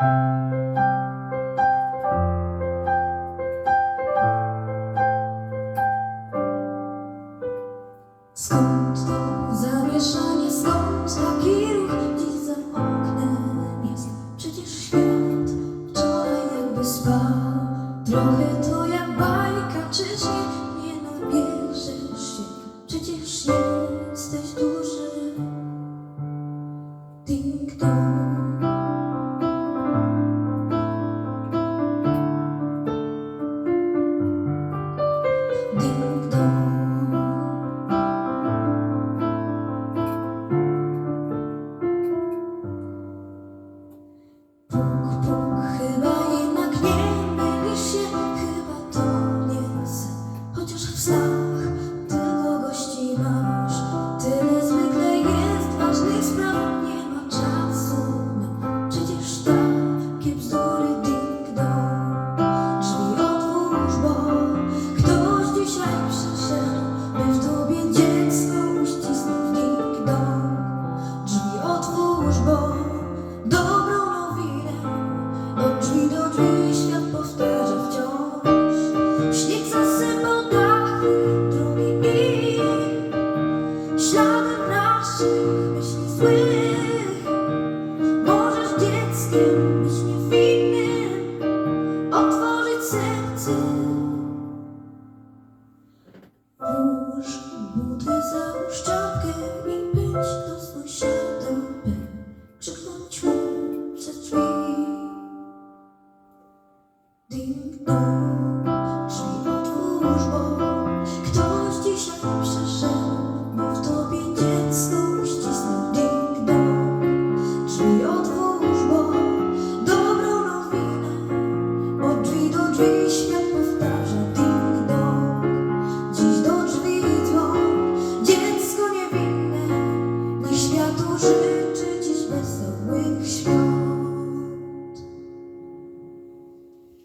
Skąd to zamieszanie, skąd taki ruch dziś za oknem jest? Przecież świat wczoraj jakby spał. Trochę to jak bajka, czyż nie, nie nabierzesz się? Przecież jesteś So. Złych. Możesz dzieckiem być niewinnym, otworzyć serce. Włóż buty, czapkę i być do sąsiada, by krzyknąć You.